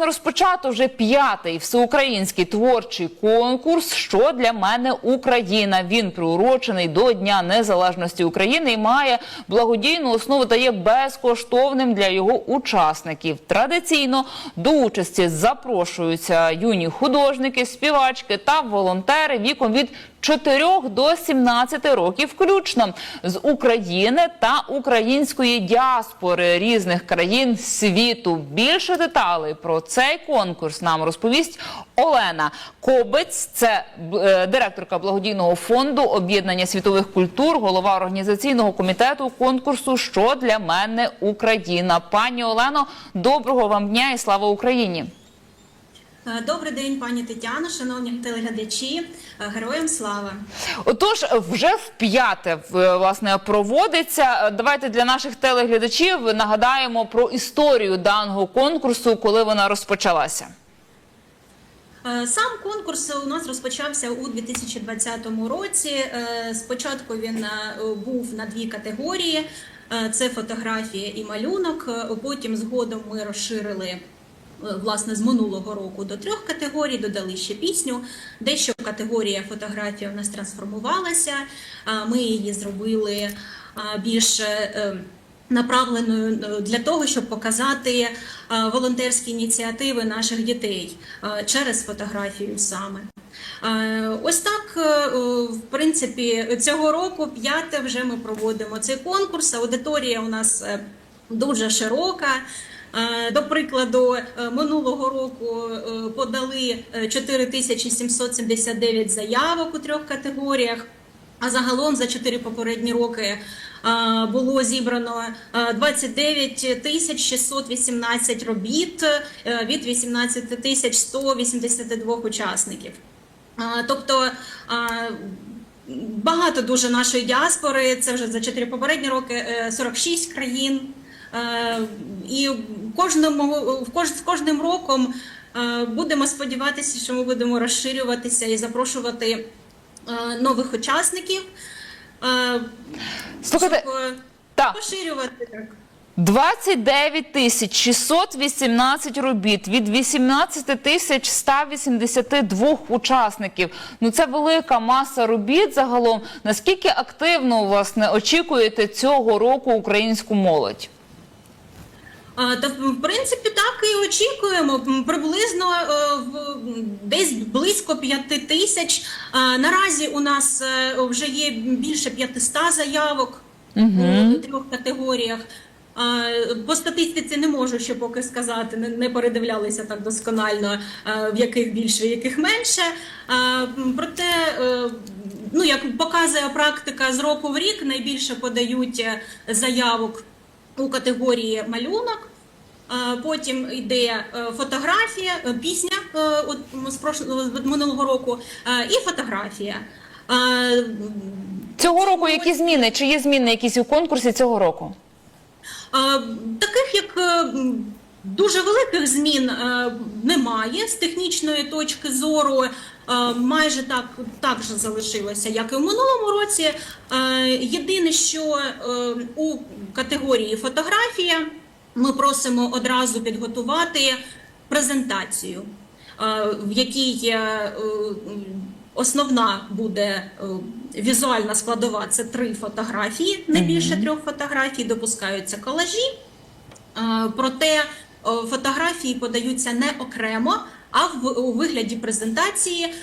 Розпочато вже п'ятий всеукраїнський творчий конкурс. Що для мене Україна? Він приурочений до Дня Незалежності України і має благодійну основу та є безкоштовним для його учасників. Традиційно до участі запрошуються юні художники, співачки та волонтери віком від 4 до 17 років включно з України та української діаспори різних країн світу. Більше деталей про цей конкурс нам розповість Олена Кобець. Це е, директорка благодійного фонду об'єднання світових культур, голова організаційного комітету конкурсу Що для мене Україна. Пані Олено, доброго вам дня і слава Україні! Е, Добрий день, пані Тетяно, шановні телеглядачі, Е, героям слава. Отож, вже в- власне проводиться. Давайте для наших телеглядачів нагадаємо про історію даного конкурсу, коли вона розпочалася. Е, Сам конкурс у нас розпочався у 2020 році. Е, Спочатку він е, був на дві категорії: Е, це фотографія і малюнок. Е, Потім згодом ми розширили. Е, Власне, з минулого року до трьох категорій додали ще пісню. Дещо категорія фотографія у нас трансформувалася. Ми її зробили більш е, направленою е, для того, щоб показати волонтерські ініціативи наших дітей через фотографію саме. Ось так, в принципі, цього року п'яте вже ми проводимо цей конкурс. Аудиторія у нас дуже широка. Е, До прикладу, е, минулого року е, подали е, 4779 заявок у трьох категоріях. А загалом за чотири попередні роки було зібрано а, 29 тисяч 618 робіт від 18 тисяч 182 учасників. Тобто багато дуже нашої діаспори, це вже за чотири попередні роки, е, 46 країн. Е, І кожному з кожним роком е, будемо сподіватися, що ми будемо розширюватися і запрошувати е, нових учасників, Слухайте, щоб поширювати так. 29 тисяч 618 робіт від 18 тисяч 182 учасників. Ну це велика маса робіт загалом. Наскільки активно власне очікуєте цього року українську молодь? Та в принципі так і очікуємо. Приблизно е, десь близько п'яти тисяч. Наразі у нас е, вже є більше 500 заявок у трьох категоріях. По статистиці не можу ще поки сказати, не- передивлялися так досконально, в яких більше, в яких менше. Проте, ну як показує практика з року в рік, найбільше подають заявок у категорії малюнок. Потім йде е, фотографія, е, пісня е, з минулого року, і фотографія. Цього року які зміни? Чи є зміни якісь у конкурсі цього року? Таких як дуже великих змін е, немає з технічної точки зору. е, Майже так, так же залишилося, як і в минулому році. Е, Єдине, що е, у категорії фотографія ми просимо одразу підготувати презентацію, е, в якій е, основна буде е, візуальна складова це три фотографії, не більше трьох фотографій, допускаються колажі. Е, Проте фотографії подаються не окремо, а в у вигляді презентації,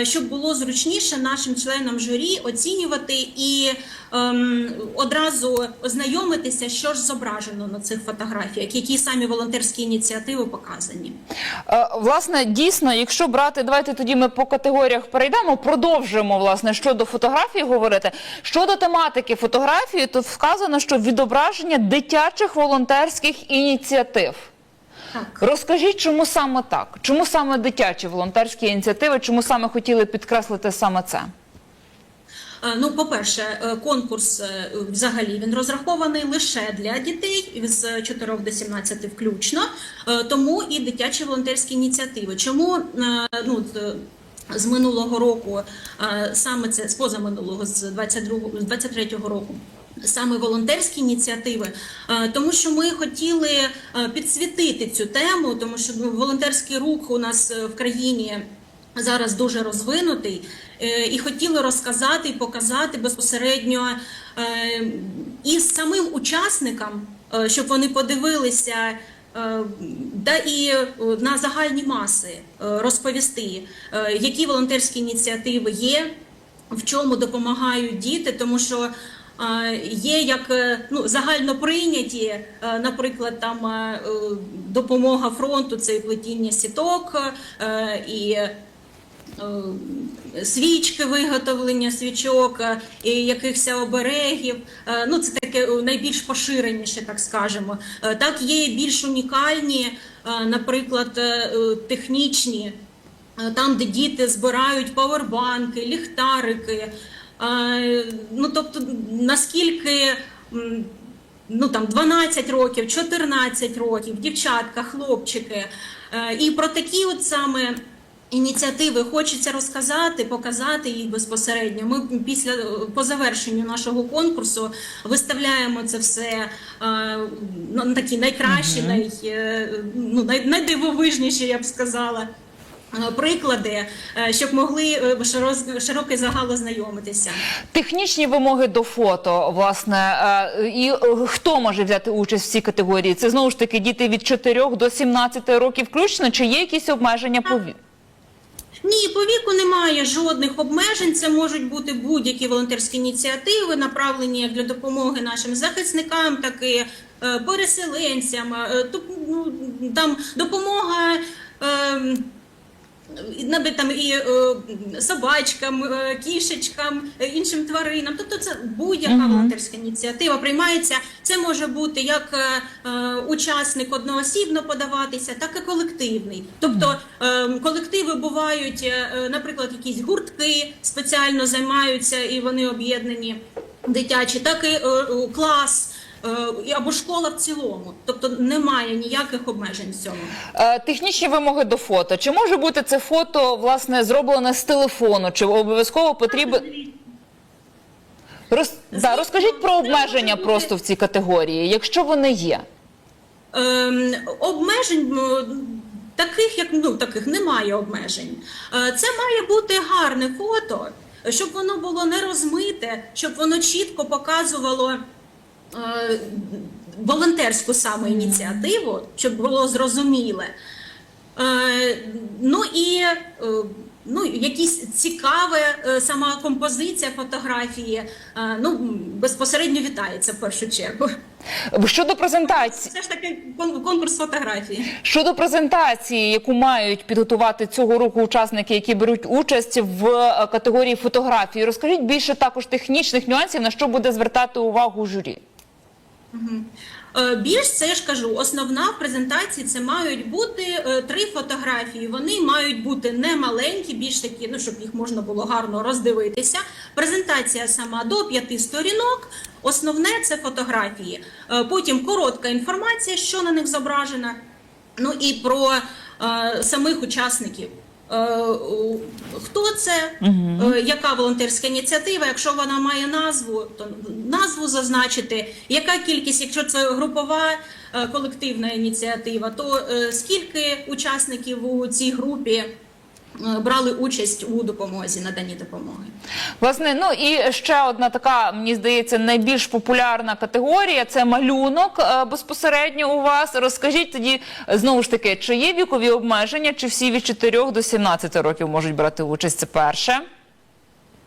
е, щоб було зручніше нашим членам журі оцінювати і ем, одразу ознайомитися, що ж зображено на цих фотографіях, які самі волонтерські ініціативи показані. Е, Власне, дійсно, якщо брати, давайте тоді ми по категоріях перейдемо, продовжимо власне щодо фотографії говорити. Щодо тематики фотографії, то вказано, що відображення дитячих волонтерських ініціатив. Так. Розкажіть, чому саме так? Чому саме дитячі волонтерські ініціативи? Чому саме хотіли підкреслити саме це? Е, Ну, по-перше, е, конкурс е, взагалі він розрахований лише для дітей з 4 до 17 включно, тому і дитячі волонтерські ініціативи. Чому ну, з- минулого року, саме це з позаминулого, з 22 з 23-го року, Саме волонтерські ініціативи, Е, тому що ми хотіли е, підсвітити цю тему, тому що волонтерський рух у нас е, в країні зараз дуже розвинутий, і хотіли розказати і показати безпосередньо і самим учасникам, щоб вони подивилися. Да і на загальні маси розповісти, які волонтерські ініціативи є, в чому допомагають діти, тому що є як е, ну, загально прийняті, е, наприклад, там е, допомога фронту це і плетіння сіток і. Свічки, виготовлення свічок, і якихось оберегів. Ну, це таке найбільш поширеніше, так скажемо. Так, є більш унікальні, наприклад, технічні там, де діти збирають павербанки, ліхтарики. Ну, тобто, наскільки ну, там, 12 років, 14 років, дівчатка, хлопчики. Е, І про такі от саме. Ініціативи хочеться розказати, показати їх безпосередньо. Ми після по завершенню нашого конкурсу виставляємо це все на такі найкращі, най, е, ну, най, найдивовижніші, я б сказала. Е, Приклади, е, щоб могли е, широкий загал ознайомитися. Технічні вимоги до фото, власне, і хто може взяти участь в цій категорії? Це знову ж таки діти від 4 до 17 років включно, чи є якісь обмеження по Ні, по віку немає жодних обмежень. Це можуть бути будь-які волонтерські ініціативи, направлені як для допомоги нашим захисникам, так і переселенцям. Ну, Там допомога. Там і е, собачкам, е, кішечкам, е, іншим тваринам. Тобто це будь-яка волонтерська ініціатива приймається. Це може бути як учасник одноосібно подаватися, так і колективний. Тобто колективи бувають, наприклад, якісь гуртки спеціально займаються і вони об'єднані дитячі, так і клас. Е, Або школа в цілому, тобто немає ніяких обмежень в цьому. Е, технічні вимоги до фото? Чи може бути це фото власне зроблене з телефону? Чи обов'язково потрібен Роз... Да, розкажіть про обмеження просто в цій категорії, якщо вони є. Ем, обмежень таких, як ну таких немає обмежень. Е, Це має бути гарне фото, щоб воно було не розмите, щоб воно чітко показувало. Е, Волонтерську саме ініціативу, щоб було зрозуміле. Е, ну і е, ну, якісь цікаве сама композиція фотографії ну, безпосередньо вітається в першу чергу. Щодо презентації, Це ж таки кон- конкурс фотографії. щодо презентації, яку мають підготувати цього року учасники, які беруть участь в категорії фотографії, розкажіть більше також технічних нюансів, на що буде звертати увагу журі. Е, Більш це ж кажу, основна в презентації це мають бути е, три фотографії. Вони мають бути не маленькі, більш такі, ну щоб їх можна було гарно роздивитися. Презентація сама до п'яти сторінок. Основне це фотографії. Е, Потім коротка інформація, що на них зображена. Ну і про самих учасників. Е, Хто це, е, яка волонтерська ініціатива? Якщо вона має назву, то назву зазначити. Яка кількість, якщо це групова е, колективна ініціатива, то скільки учасників у цій групі брали участь у допомозі, наданні допомоги? Власне, ну і ще одна така, мені здається, найбільш популярна категорія це малюнок е, безпосередньо у вас. Розкажіть тоді е, знову ж таки, чи є вікові обмеження, чи всі від 4 до 17 років можуть брати участь? Це перше.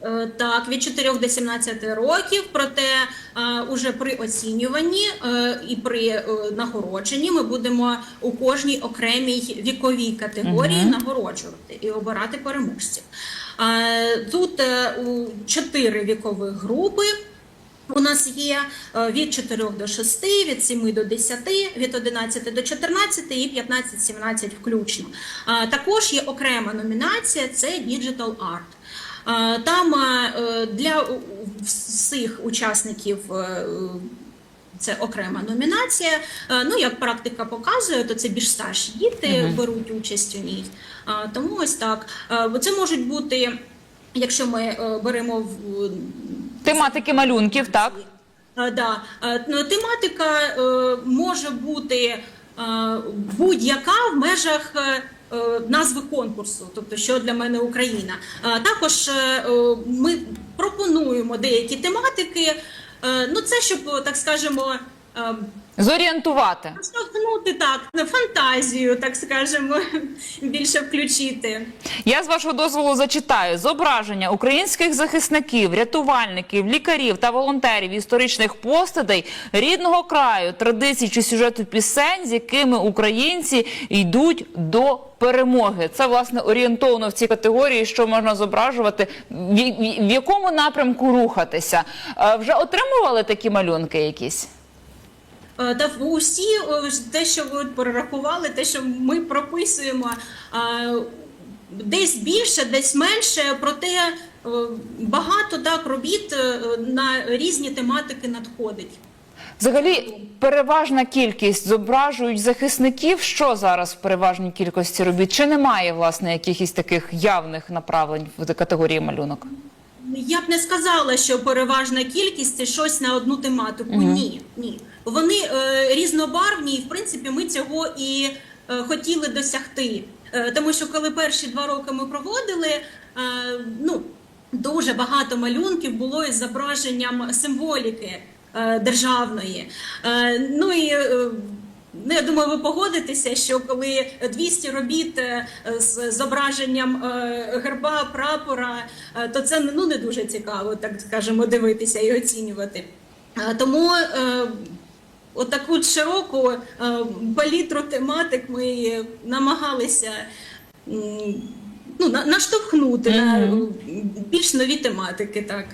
Е, Так, від 4 до 17 років, проте е, уже при оцінюванні е, і при нагородженні ми будемо у кожній окремій віковій категорії нагороджувати і обирати переможців. Тут у чотири вікових групи. У нас є від 4 до 6, від 7 до 10, від 11 до 14 і 15-17 включно. Також є окрема номінація це Digital Art. Там е, для всіх учасників е, це окрема номінація. Е, Ну, як практика показує, то це більш старші діти беруть участь у ній. Тому ось так. Е, Це можуть бути, якщо ми беремо в Тематики малюнків, так? Да. Ну, Тематика може бути будь-яка в межах назви конкурсу, тобто що для мене Україна. Е, Також е, е, ми пропонуємо деякі тематики. Е, Ну, це щоб, так скажемо, е, Зорієнтувати. Штовхнути так, на фантазію, так скажемо, більше включити. Я з вашого дозволу зачитаю зображення українських захисників, рятувальників, лікарів та волонтерів історичних постатей рідного краю, традицій чи сюжету пісень, з якими українці йдуть до перемоги. Це власне орієнтовно в цій категорії, що можна зображувати, в якому напрямку рухатися. Е, Вже отримували такі малюнки якісь? Е, Та усі е, те, що ви от перерахували, те, що ми прописуємо, е, десь більше, десь менше, проте багато так робіт на різні тематики надходить. Взагалі, переважна кількість зображують захисників. Що зараз в переважній кількості робіт? Чи немає власне якихось таких явних направлень в категорії малюнок? Я б не сказала, що переважна кількість це щось на одну тематику. Ні, ні. Вони е, різнобарвні, і в принципі ми цього і е, хотіли досягти. Е, тому що коли перші два роки ми проводили, ну дуже багато малюнків було із зображенням символіки державної. Ну і Ну, я думаю, ви погодитеся, що коли 200 робіт з зображенням герба, прапора, то це ну не дуже цікаво, так скажемо, дивитися і оцінювати. Тому отаку широку е, палітру тематик ми намагалися м, ну, на- наштовхнути на е, більш нові тематики, так.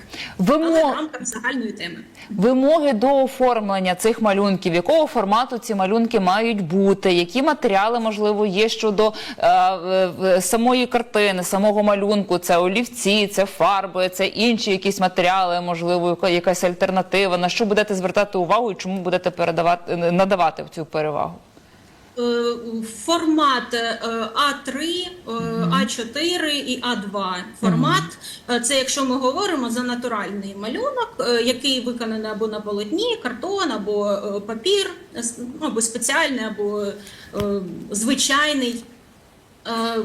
Але в рамках загальної теми. вимоги до оформлення цих малюнків, якого формату ці малюнки мають бути, які матеріали можливо є щодо е, е, самої картини, самого малюнку. Це олівці, це фарби, це інші якісь матеріали, можливо, якась альтернатива. На що будете звертати увагу і чому будете передавати надавати в цю перевагу? Е, Формат е, А3, е, А4 і А2 формат. Е, Це якщо ми говоримо за натуральний малюнок, е, який виконаний або на полотні, картон, або е, папір, е, ну, або спеціальний, або е, звичайний. Е,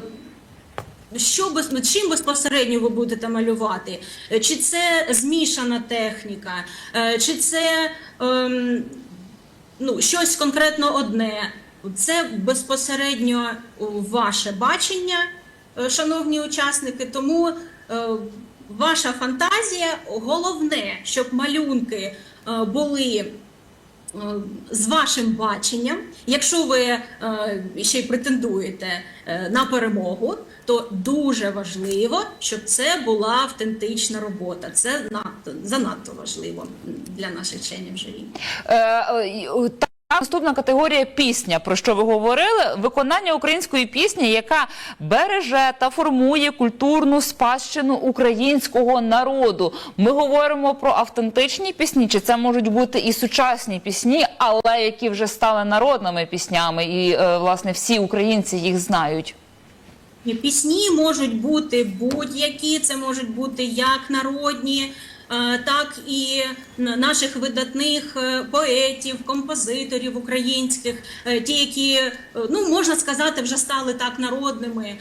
що без, чим безпосередньо ви будете малювати? Е, Чи це змішана техніка, Е, чи це ем, ну, щось конкретно одне. Це безпосередньо ваше бачення, е, шановні учасники. Тому е, ваша фантазія головне, щоб малюнки е, були. е, З вашим баченням, якщо ви е, ще й претендуєте е, на перемогу, то дуже важливо, щоб це була автентична робота. Це надто занадто важливо для наших членів журі. Наступна категорія пісня, про що ви говорили, виконання української пісні, яка береже та формує культурну спадщину українського народу. Ми говоримо про автентичні пісні, чи це можуть бути і сучасні пісні, але які вже стали народними піснями, і е, власне всі українці їх знають. Пісні можуть бути будь-які, це можуть бути як народні, так і наших видатних е, поетів, композиторів українських, е, ті, які, е, ну можна сказати, вже стали так народними.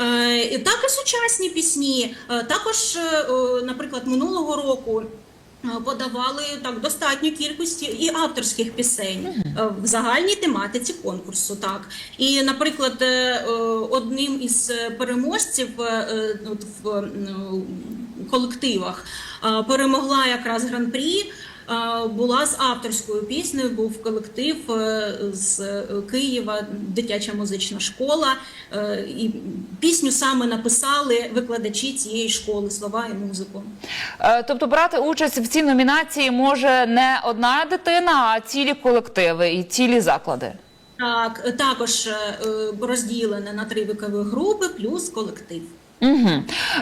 Е, Так і сучасні пісні. Е, Також, е, е, наприклад, минулого року. е, Подавали так достатню кількість і авторських пісень е, в загальній тематиці конкурсу. Так і, наприклад, е, е, одним із е, переможців е, е, в е, колективах перемогла якраз гран-прі. Була з авторською піснею, був колектив е, з е, Києва, дитяча музична школа. е, І пісню саме написали викладачі цієї школи, слова і музику. Тобто брати участь в цій номінації може не одна дитина, а цілі колективи і цілі заклади. Так, також розділене на три вікові групи плюс колектив. Угу.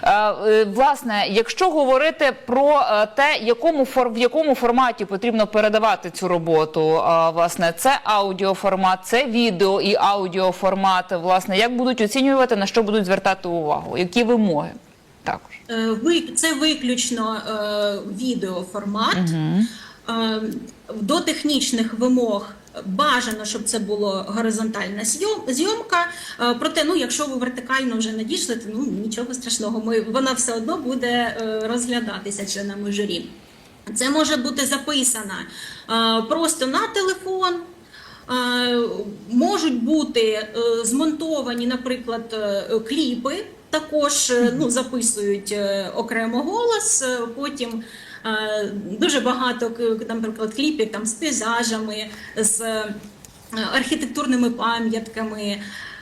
Е, власне, якщо говорити про е, те, якому фор, в якому форматі потрібно передавати цю роботу, е, власне, це аудіоформат, це відео і аудіоформат. Власне, як будуть оцінювати, на що будуть звертати увагу, які вимоги також. Це виключно е, відеоформат. Е, До технічних вимог бажано, щоб це було горизонтальна зйомка. Е, Проте, ну якщо ви вертикально вже надійшли, то ну нічого страшного. Ми вона все одно буде е, розглядатися членами журі. Це може бути записано е, просто на телефон. Можуть бути змонтовані, наприклад, кліпи. Також ну, записують окремо голос. Потім дуже багато там, наприклад, кліпів там з пейзажами, з е, архітектурними пам'ятками.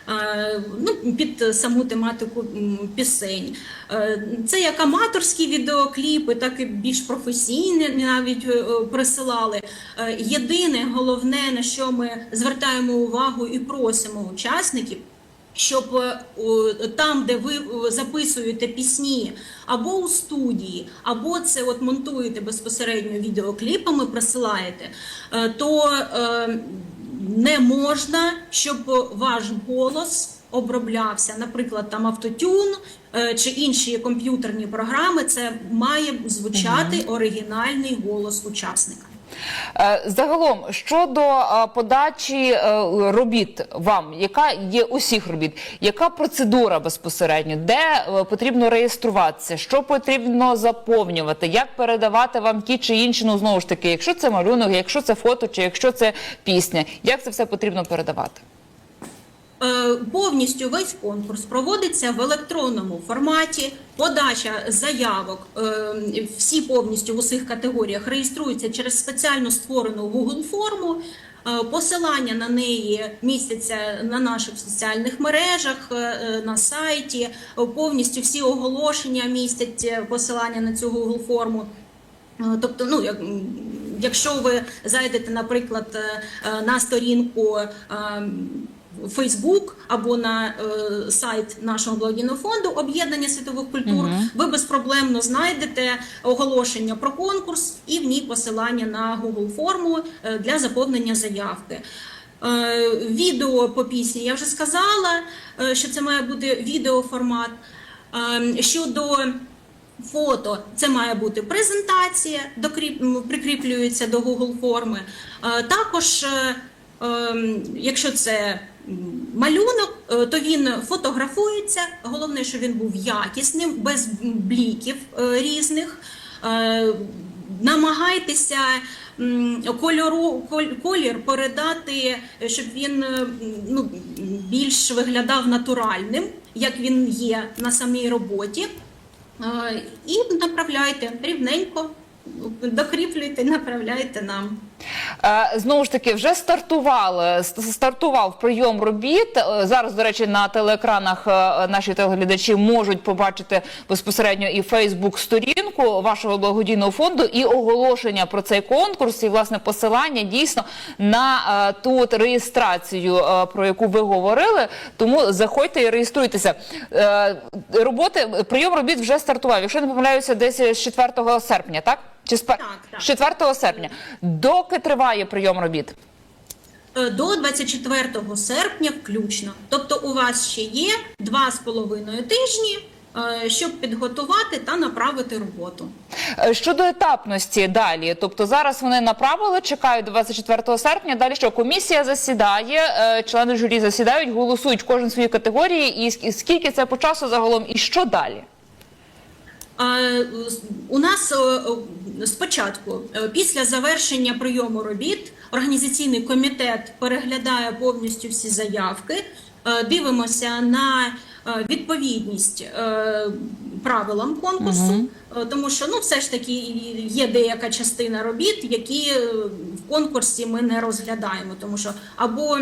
е, Ну, під саму тематику пісень. Е, Це як аматорські відеокліпи, так і більш професійні навіть присилали. Єдине, головне, на що ми звертаємо увагу і просимо учасників, щоб е, там, де ви е, записуєте пісні або у студії, або це от монтуєте безпосередньо відеокліпами, присилаєте, е, то не можна, щоб ваш голос оброблявся, наприклад, там автотюн чи інші комп'ютерні програми. Це має звучати оригінальний голос учасника. Е, Загалом щодо е, подачі е, робіт вам, яка є усіх робіт, яка процедура безпосередньо, де потрібно реєструватися, що потрібно заповнювати, як передавати вам ті чи інші, ну знову ж таки, якщо це малюнок, якщо це фото, чи якщо це пісня, як це все потрібно передавати? Е, Повністю весь конкурс проводиться в електронному форматі. Подача заявок е, всі повністю в усіх категоріях реєструються через спеціально створену Google форму. Е, Посилання на неї містяться на наших соціальних мережах, на сайті. Повністю всі оголошення містять посилання на цю Google форму. Тобто, ну як якщо ви зайдете, наприклад, на сторінку Facebook або на е, сайт нашого благодійного фонду об'єднання світових культур, ви безпроблемно знайдете оголошення про конкурс і в ній посилання на Google форму е, для заповнення заявки. Е, Відео по пісні я вже сказала, е, що це має бути відеоформат. Е, Щодо Фото це має бути презентація, докріп, прикріплюється до Google форми. Також, ем, якщо це малюнок, е, то він фотографується. Головне, щоб він був якісним, без бліків е, різних. Е, Намагайтеся кольору, колір передати, щоб він ну, більш виглядав натуральним, як він є на самій роботі. І направляйте рівненько, докріплюйте, направляйте нам. Е, Знову ж таки, вже стартували стартував прийом робіт. Е, Зараз, до речі, на телеекранах е, наші телеглядачі можуть побачити безпосередньо і Фейсбук сторінку вашого благодійного фонду, і оголошення про цей конкурс, і власне посилання дійсно на ту реєстрацію, про яку ви говорили. Тому заходьте і реєструйтеся. Роботи прийом робіт вже стартував. Якщо не помиляюся, десь з 4 серпня, так? Чи з пер- Так, так. З 4 серпня. Доки триває прийом робіт? Е, До 24 серпня включно. Тобто у вас ще є два з половиною тижні, е, щоб підготувати та направити роботу. Е, Щодо етапності далі, тобто зараз вони направили, чекають 24 серпня. Далі що комісія засідає, члени журі засідають, голосують кожен свої категорії, і скільки це по часу загалом, і що далі? У нас е, е, спочатку, е, після завершення прийому робіт, організаційний комітет переглядає повністю всі заявки, дивимося на відповідність правилам конкурсу, е, тому що ну, все ж таки є деяка частина робіт, які в конкурсі ми не розглядаємо, тому що або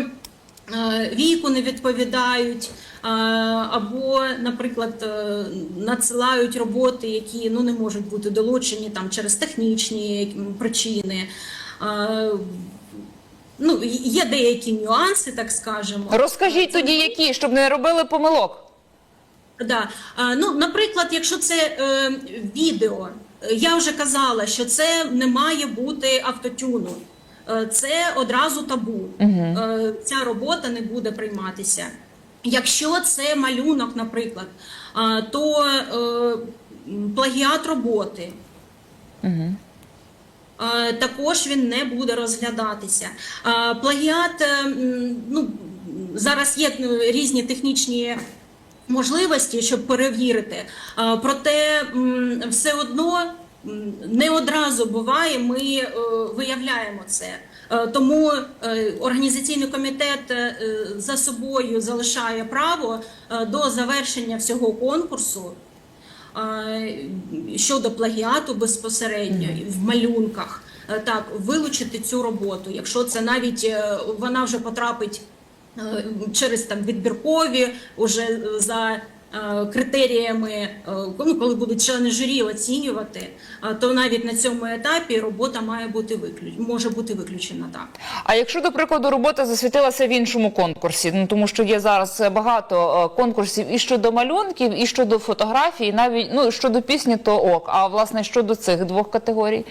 віку не відповідають, е, або, наприклад, е, надсилають роботи, які ну не можуть бути долучені там через технічні причини. Е, Ну, є деякі нюанси, так скажемо. Розкажіть тоді, які, щоб не робили помилок. Да. Ну, наприклад, якщо це е, відео, е, я вже казала, що це не має бути автотюну. Е, Це одразу табу. Е, Ця робота не буде прийматися. Якщо це малюнок, наприклад, то е, плагіат роботи. також він не буде розглядатися. Плагіат, ну, зараз є різні технічні можливості, щоб перевірити. Проте все одно не одразу буває, ми е, виявляємо це. Е, Тому е, організаційний комітет за собою залишає право до завершення всього конкурсу щодо плагіату безпосередньо в малюнках. Так, вилучити цю роботу, якщо це навіть вона вже потрапить через там відбіркові, уже за критеріями, е, ну, коли будуть члени журі оцінювати, е, то навіть на цьому етапі робота має бути виключ... може бути виключена так. А якщо, до прикладу, робота засвітилася в іншому конкурсі, ну тому що є зараз багато е, конкурсів і щодо малюнків, і щодо фотографій, навіть ну щодо пісні, то ок. А власне щодо цих двох категорій.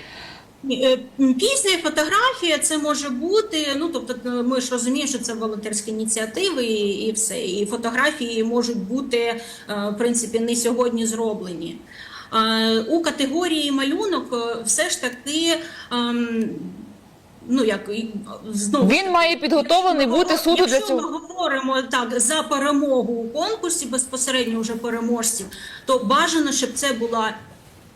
Е, Пісня фотографія це може бути. Ну тобто, е, ми ж розуміємо, що це волонтерські ініціативи і, і все. І фотографії можуть бути е, в принципі не сьогодні зроблені. У категорії малюнок все ж таки. ем, Ну як знову Він має підготовлений Якщо бути суду для якщо цього. ми говоримо так за перемогу у конкурсі безпосередньо вже переможців, то бажано, щоб це була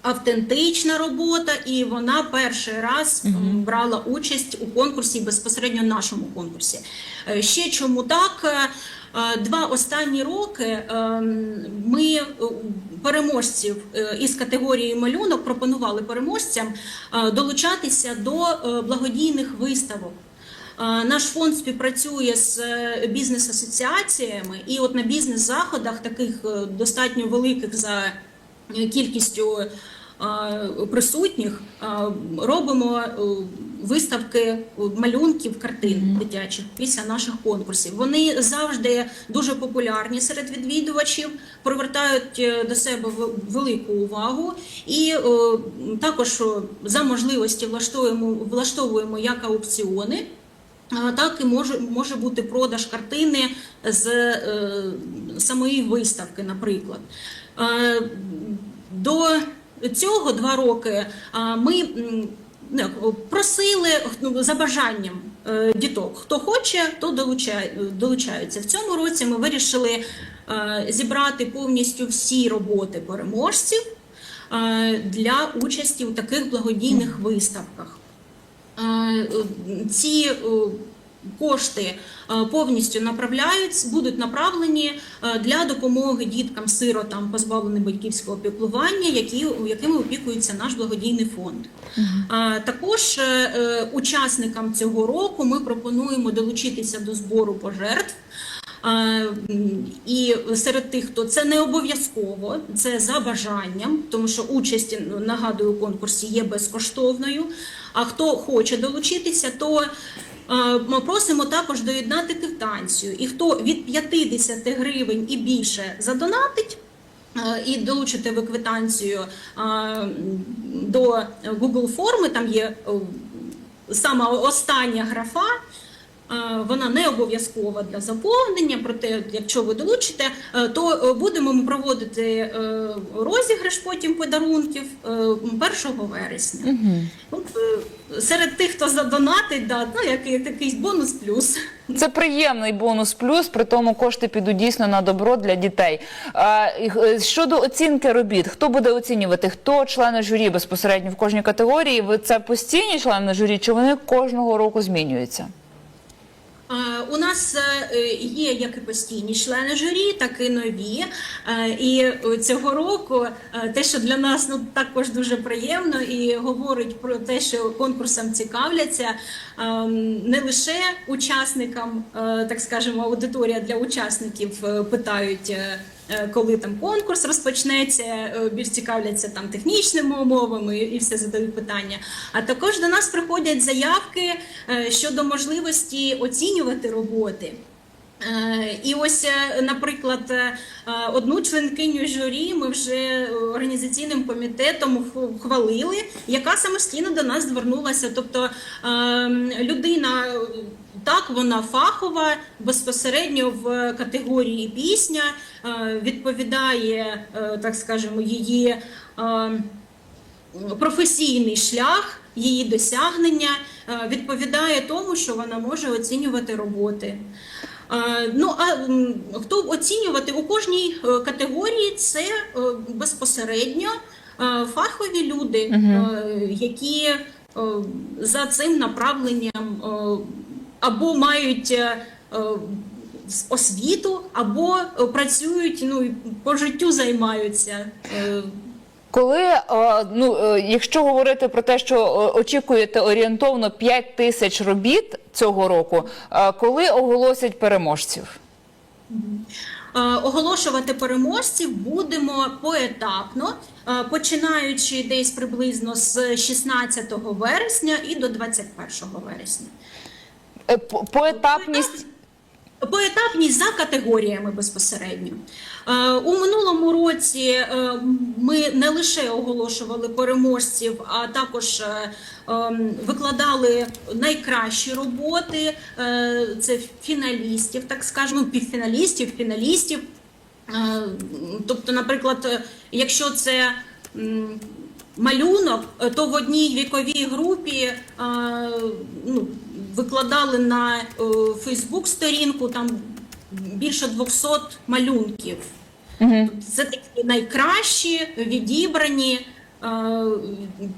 автентична робота, і вона перший раз м, брала участь у конкурсі безпосередньо нашому конкурсі. Е, Ще чому так? Е, е, Два останні роки ем, ми переможців із категорії малюнок пропонували переможцям долучатися до благодійних виставок. Наш фонд співпрацює з бізнес-асоціаціями, і от на бізнес-заходах, таких достатньо великих за кількістю присутніх, робимо е, виставки е, малюнків, картин дитячих після наших конкурсів. Вони завжди дуже популярні серед відвідувачів, привертають е, до себе вел- велику увагу, і також за можливості влаштовуємо влаштовуємо як аукціони. Так і може, може бути продаж картини з е, самої виставки, наприклад. Е, до цього два роки ми просили ну, за бажанням е, діток. Хто хоче, то долучаються. В цьому році ми вирішили е, зібрати повністю всі роботи переможців е, для участі у таких благодійних виставках. Ці кошти е, повністю направляють, будуть направлені е, для допомоги діткам-сиротам, позбавленим батьківського піклування, які, якими опікується наш благодійний фонд. Також е, е, учасникам цього року ми пропонуємо долучитися до збору пожертв. І серед тих, хто це не обов'язково, це за бажанням, тому що участь нагадую у конкурсі є безкоштовною. А хто хоче долучитися, то ми просимо також доєднати квитанцію. І хто від 50 гривень і більше задонатить. І долучити ви квитанцію до Google форми, там є е, сама остання графа. Вона не обов'язкова для заповнення, проте, якщо ви долучите, е, то е, будемо ми проводити е, розіграш потім подарунків е, 1 вересня. Е, серед тих, хто задонатить, да, ну, як, як якийсь бонус плюс. Це приємний бонус плюс, при тому кошти підуть дійсно на добро для дітей. А, е, щодо оцінки робіт, хто буде оцінювати? Хто члени журі безпосередньо в кожній категорії? Ви це постійні члени журі, чи вони кожного року змінюються? Е, У нас е, є як і постійні члени журі, так і нові. Е, І цього року те, що для нас ну також дуже приємно, і говорить про те, що конкурсом цікавляться ем, не лише учасникам, так скажемо, аудиторія для учасників питають. Е, Коли там конкурс розпочнеться, е, більш цікавляться там технічними умовами і все задають питання. А також до нас приходять заявки е, щодо можливості оцінювати роботи. Е, І ось, е, наприклад, е, одну членкиню журі ми вже організаційним комітетом хвалили, яка самостійно до нас звернулася. Тобто е, людина так, вона фахова, безпосередньо в категорії пісня, відповідає, так скажемо, її. е, професійний шлях, її досягнення відповідає тому, що вона може оцінювати роботи. Ну а хто оцінювати у кожній е, категорії це е, безпосередньо е, фахові люди, е, які за цим направленням або мають освіту, або працюють ну по життю займаються. Коли е, ну е, якщо говорити про те, що е, очікуєте орієнтовно 5 тисяч робіт цього року, коли оголосять переможців? Оголошувати переможців будемо поетапно, починаючи десь приблизно з 16 вересня і до 21 вересня. По- Поетапність Поетапність за категоріями безпосередньо. Е, У минулому році е, ми не лише оголошували переможців, а також е, ем, викладали найкращі роботи. Це фіналістів, так скажемо, півфіналістів, фіналістів. Тобто, наприклад, якщо це малюнок, то в одній віковій групі ну, викладали на Фейсбук сторінку там більше 200 малюнків. Мгм. Це такі найкращі відібрані е,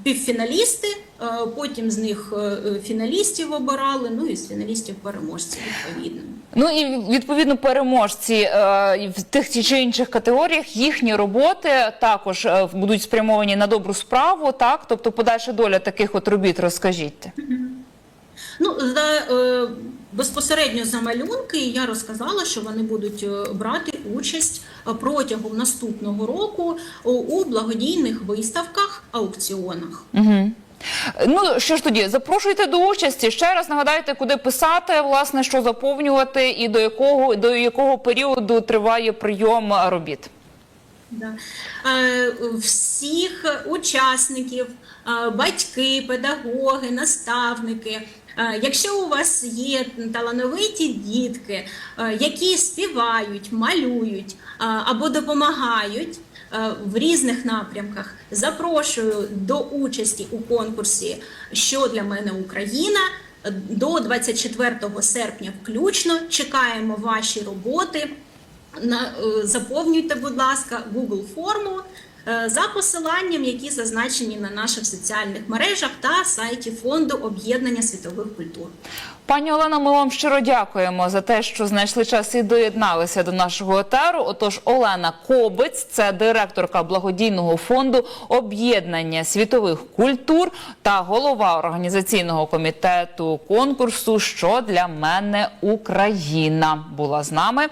півфіналісти. е, Потім з них е, фіналістів обирали, ну і з фіналістів переможців відповідно. Ну і відповідно переможці в тих чи інших категоріях їхні роботи також будуть спрямовані на добру справу, так тобто подальша доля таких от робіт, розкажіть. Ну, за, е, безпосередньо за малюнки я розказала, що вони будуть е, брати участь е, протягом наступного року у, у благодійних виставках, аукціонах. Угу. Ну що ж тоді, запрошуйте до участі. Ще раз нагадайте, куди писати, власне, що заповнювати, і до якого до якого періоду триває прийом е, робіт. Да. Е, Всіх учасників, е, батьки, педагоги, наставники. Е, Якщо у вас є талановиті дітки, е, які співають, малюють е, або допомагають в різних напрямках, запрошую до участі у конкурсі Що для мене Україна до 24 серпня включно. Чекаємо ваші роботи. Заповнюйте, будь ласка, Google форму за посиланням, які зазначені на наших соціальних мережах та сайті фонду об'єднання світових культур. Пані Олена, ми вам щиро дякуємо за те, що знайшли час і доєдналися до нашого етеру. Отож, Олена Кобець, це директорка благодійного фонду об'єднання світових культур та голова організаційного комітету конкурсу Що для мене Україна була з нами.